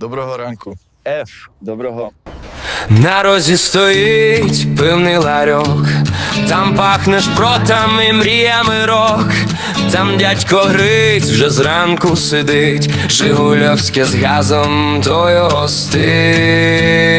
Доброго ранку. Еф, доброго. На розі стоїть пивний ларьок, там пахне шпротами, мріями рок, там дядько Гриць вже зранку сидить, Жигульовське з газом, то його стиль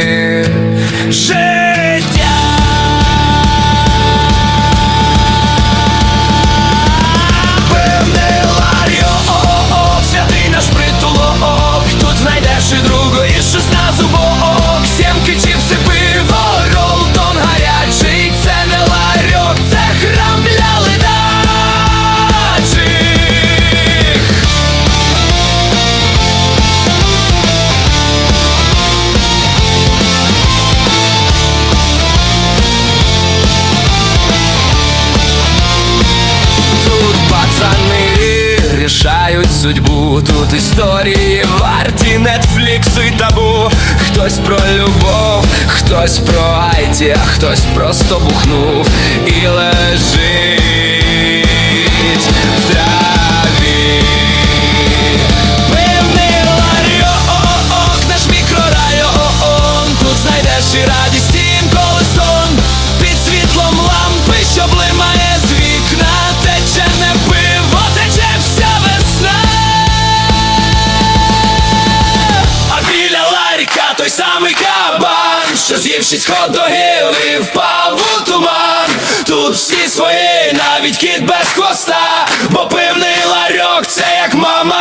судьбу, тут історії варті нетфліксу і табу. Хтось про любов, хтось про айті, а хтось просто бухнув. І лежить шість хот-догів і впав у туман. Тут всі свої, навіть кіт без хвоста Бо пивний ларьок це як мама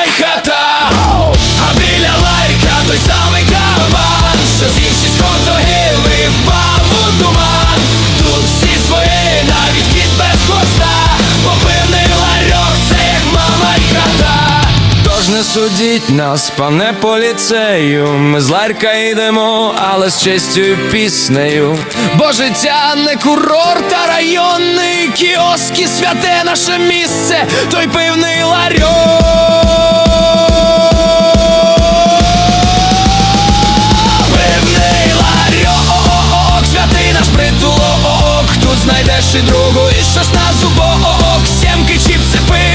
судіть нас, пане поліцею, ми з ларька йдемо, але з честю піснею. Бо життя не курорт, а районний кіоск святе наше місце, той пивний ларьо. Пивний ларьо, ок, святий наш притулок. Тут Знайдеш і другу, і щось на зубок, сімки, чіпси, пи